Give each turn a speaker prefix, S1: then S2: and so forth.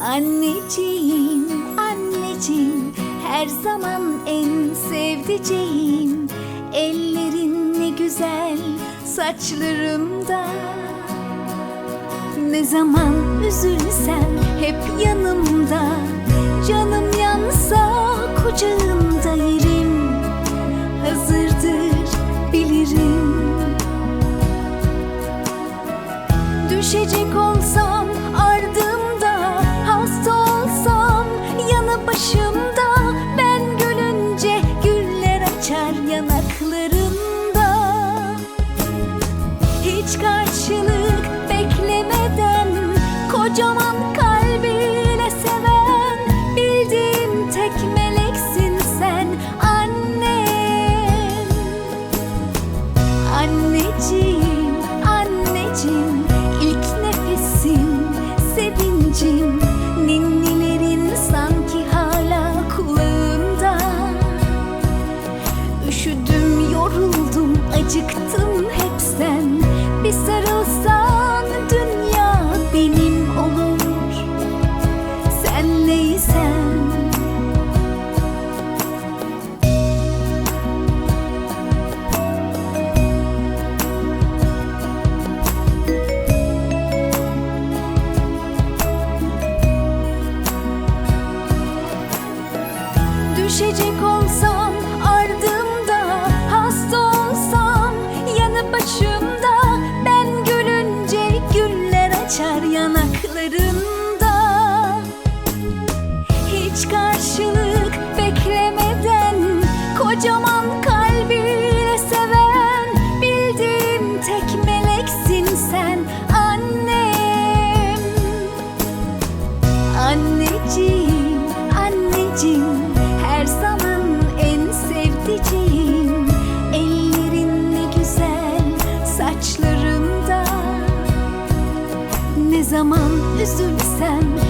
S1: Anneciğim, anneciğim Her zaman en sevdiceğim. Ellerin ne güzel saçlarımda. Ne zaman üzülsem hep yanımda. Canım yansa kucağımda yerim. Hazırdır bilirim. Düşecek olsam başımda. Ben gülünce güller açar yanaklarımda. Hiç karşılık beklemeden Kocaman kalbiyle seven Bildiğim tek meleksin sen annem Anneciğim, anneciğim, acıktım hep sen. Bir sarılsan dünya benim olur. Senleysen. Düşecek olsam Kocaman kalbiyle seven Bildiğim tek meleksin sen annem. Anneciğim, anneciğim her zaman en sevdiceğim. Ellerin ne güzel saçlarımda Ne zaman üzülsem